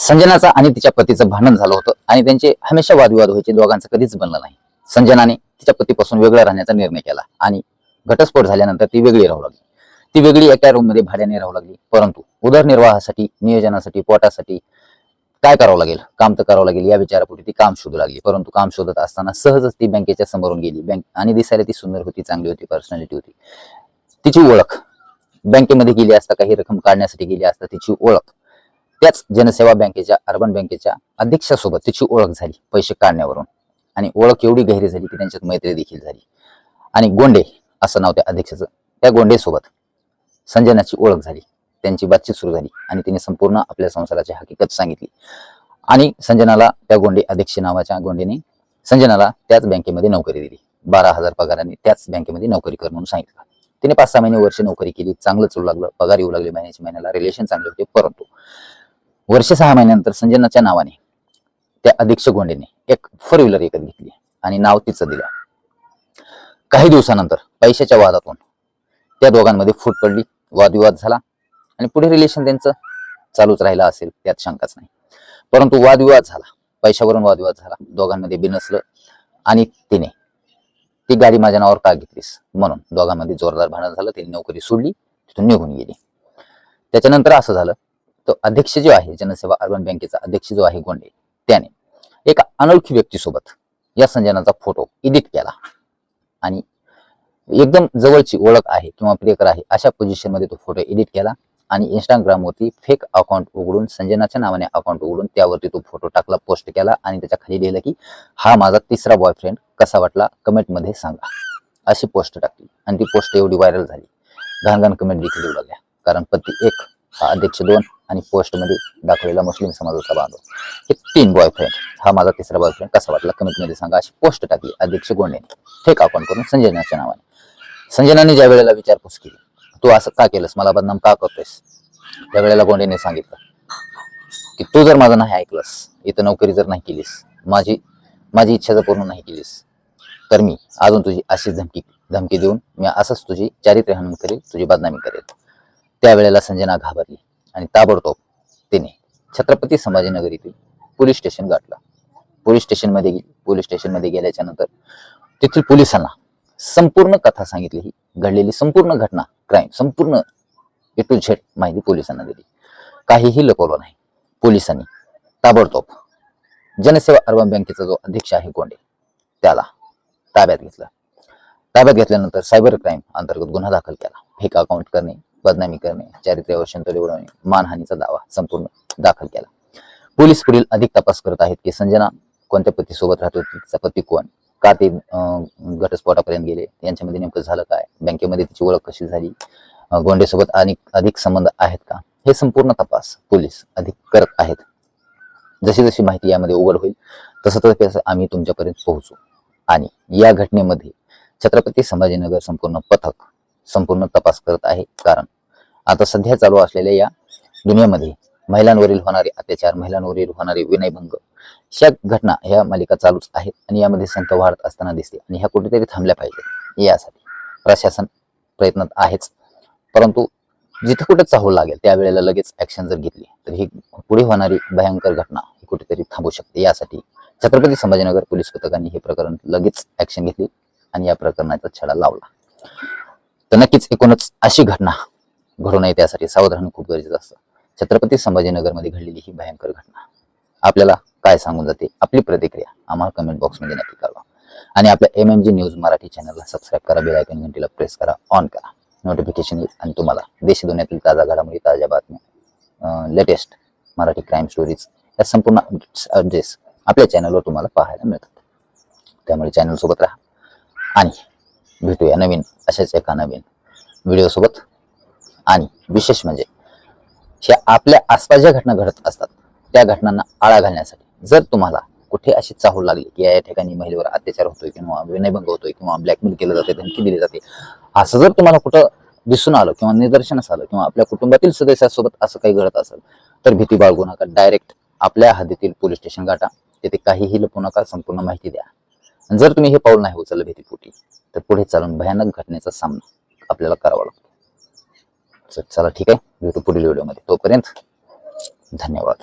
संजनाचा आणि तिच्या पतीचं भांडण झालं होतं आणि त्यांचे हमेशा वादविवाद व्हायचे दोघांचं कधीच बनलं नाही. संजनाने तिच्या पतीपासून वेगळं राहण्याचा निर्णय केला आणि घटस्फोट झाल्यानंतर ती वेगळी राहू लागली. ती वेगळी एका रूममध्ये भाड्याने राहू लागली परंतु उदरनिर्वाहासाठी नियोजनासाठी पोटासाठी काय करावं लागेल? काम तर करावं लागेल या विचारापुढे ती काम शोधू लागली. परंतु काम शोधत असताना सहजच ती बँकेच्या समोरून गेली. बँक आणि दिसायला ती सुंदर होती चांगली होती पर्सनॅलिटी होती. तिची ओळख बँकेमध्ये गेली असता काही रक्कम काढण्यासाठी गेली असता तिची ओळख त्याच जनसेवा बँकेच्या अर्बन बँकेच्या अध्यक्षासोबत तिची ओळख झाली पैसे काढण्यावरून. आणि ओळख एवढी गहिरी झाली की त्यांच्यात मैत्री देखील झाली. आणि गोंडे असं नाव त्या अध्यक्षाचं त्या गोंडेसोबत संजनाची ओळख झाली. त्यांची बातचीत सुरू झाली आणि तिने संपूर्ण आपल्या संसाराची हकीकत सांगितली. आणि संजनाला त्या गोंडे अध्यक्ष नावाच्या गोंडेने संजनाला त्याच बँकेमध्ये नोकरी दिली. बारा हजार पगाराने त्याच बँकेमध्ये नोकरी कर म्हणून सांगितलं. तिने पाच सहा महिने वर्ष नोकरी केली चांगलं चलू लागलं पगार येऊ लागले महिन्याच्या महिन्याला रिलेशन चांगले होते परंतु वर्ष सहा महिन्यानंतर संजनाच्या नावाने त्या अधीक्षक गोंडेने एक फोर व्हीलर विकत घेतली आणि नाव तिचं दिलं. काही दिवसानंतर पैशाच्या वादातून त्या दोघांमध्ये फूट पडली वादविवाद झाला आणि पुढे रिलेशन त्यांचं चालूच राहिलं असेल त्यात शंकाच नाही. परंतु वादविवाद झाला पैशावरून वादविवाद झाला दोघांमध्ये बिनसलं आणि तिने ती गाडी माझ्या नावावर का घेतलीस? म्हणून दोघांमध्ये जोरदार भांडण झालं तिने नोकरी सोडली तिथून निघून गेली. त्याच्यानंतर असं झालं तो अध्यक्ष जो आहे जनसेवा अर्बन बँकेचा अध्यक्ष जो आहे गोंडे त्याने एका अनोळखी व्यक्तीसोबत या संजनाचा फोटो एडिट केला. आणि एकदम जवळची ओळख आहे किंवा प्रियकर आहे अशा पोझिशनमध्ये तो फोटो एडिट केला आणि इंस्टाग्रामवरती फेक अकाउंट उघडून संजनाच्या नावाने अकाउंट उघडून त्यावरती तो फोटो टाकला पोस्ट केला आणि त्याच्याखाली लिहिलं की हा माझा तिसरा बॉयफ्रेंड कसा वाटला? कमेंटमध्ये सांगा. अशी पोस्ट टाकली आणि ती पोस्ट एवढी व्हायरल झाली. घाण घाण कमेंट देखील येऊ लागल्या कारण पती एक हा अध्यक्ष दोन आणि पोस्टमध्ये दाखवलेला मुस्लिम समाजाचा बांधव. हे तीन बॉयफ्रेंड हा माझा तिसरा बॉयफ्रेंड कसा वाटला? कमीत कमी सांगा. अशी पोस्ट टाकली. अध्यक्ष गोंडे. फेक अकाउंट करून? संजनाच्या नावाने. संजनाने ज्या वेळेला विचारपूस केली तू असं का केलंस? मला बदनाम का करतोयस? त्यावेळेला गोंडेने सांगितलं की तू जर माझं नाही ऐकलंस इथं नोकरी जर नाही केलीस माझी माझी इच्छा जर पूर्ण नाही केलीस तर मी अजून तुझी अशीच धमकी धमकी देऊन मी असंच तुझी चारित्र्य हनन करेल तुझी बदनामी करेल. त्यावेळेला संजना घाबरली आणि ताबडतोब तिने छत्रपती संभाजीनगर येथील पोलीस स्टेशन गाठलं. पोलीस स्टेशनमध्ये गेली पोलीस स्टेशनमध्ये गेल्याच्यानंतर तेथील पोलिसांना संपूर्ण कथा सांगितली. ही घडलेली संपूर्ण घटना क्राईम संपूर्ण ए टू झेड माहिती पोलिसांना दिली. काहीही लपवलं नाही. पोलिसांनी ताबडतोब जनसेवा अर्बन बँकेचा जो अध्यक्ष आहे गोंडे त्याला ताब्यात घेतलं. ताब्यात घेतल्यानंतर सायबर क्राईम अंतर्गत गुन्हा दाखल केला. फेक अकाउंट करणे बदनामी करणे चारित्र्यावर शंतोली उडवणे मानहानीचा दावा संपूर्ण दाखल केला. पोलीस पुढील अधिक तपास करत आहेत की संजना कोणत्या पतीसोबत राहत होती तिचा पती कोण? का ते घटस्फोटापर्यंत गेले? यांच्यामध्ये नेमकं झालं काय? बँकेमध्ये तिची ओळख कशी झाली? गोंडेसोबत आणि अधिक संबंध आहेत का? हे संपूर्ण तपास पोलीस अधिक करत आहेत. जशी जशी माहिती यामध्ये उघड होईल तसं तसं आम्ही तुमच्यापर्यंत पोहोचू. आणि या घटनेमध्ये छत्रपती संभाजीनगर संपूर्ण पथक संपूर्ण तपास करत आहे. कारण आता सध्या चालू असलेल्या या दुनियामध्ये महिलांवरील होणारे अत्याचार महिलांवरील होणारे विनयभंग ह्या घटना ह्या मालिका चालूच आहेत आणि यामध्ये संख्या वाढत असताना दिसते आणि ह्या कुठेतरी थांबल्या पाहिजेत. यासाठी प्रशासन प्रयत्नात आहेच. परंतु जिथे कुठे चाहू लागेल त्यावेळेला लगेच ऍक्शन जर घेतली तर ही पुढे होणारी भयंकर घटना ही कुठेतरी थांबू शकते. यासाठी छत्रपती संभाजीनगर पोलीस पथकाने हे प्रकरण लगेच ऍक्शन घेतली आणि या प्रकरणाचा छडा लावला. तर नक्कीच एकूणच अशी घटना घडू नये त्यासाठी सावध राहणं खूप गरजेचं असतं. छत्रपती संभाजीनगरमध्ये घडलेली ही भयंकर घटना. आपल्याला काय सांगून जाते? आपली प्रतिक्रिया आम्हाला कमेंट बॉक्समध्ये नक्की कळवा. आणि आपल्या M M G news Marathi चॅनलला सबस्क्राईब करा बेल आयकॉन घंटीला प्रेस करा ऑन करा. नोटिफिकेशन येईल आणि तुम्हाला देश दुनियातील ताजा घडामोडी ताज्या बातम्या लेटेस्ट मराठी क्राईम स्टोरीज या संपूर्ण अपडेट्स आपल्या चॅनलवर तुम्हाला पाहायला मिळतात. त्यामुळे चॅनलसोबत राहा. आणि भेटूया नवीन अशाच एका नवीन व्हिडिओसोबत. आणि विशेष म्हणजे ह्या आपल्या आसपास ज्या घटना घडत असतात त्या घटनांना आळा घालण्यासाठी जर तुम्हाला कुठे अशी चाहूल लागली की या ठिकाणी महिलेवर अत्याचार होतोय किंवा विनयभंग होतोय किंवा ब्लॅकमेल केलं जाते धमकी दिली जाते असं जर तुम्हाला कुठं दिसून आलं किंवा निदर्शनास आलं किंवा आपल्या कुटुंबातील सदस्यासोबत असं काही घडत असेल तर भीती बाळगू नका. डायरेक्ट आपल्या हद्दीतील पोलीस स्टेशन गाठा. तिथे काहीही लपू नका. संपूर्ण माहिती द्या. आणि जर तुम्ही हे पाऊल नाही उचललं भीतीपोटी तर पुढे चालून भयानक घटनेचा सामना आपल्याला करावा लागतो. चल, चला ठीक आहे. भेटू पुढील व्हिडिओमध्ये. तोपर्यंत धन्यवाद.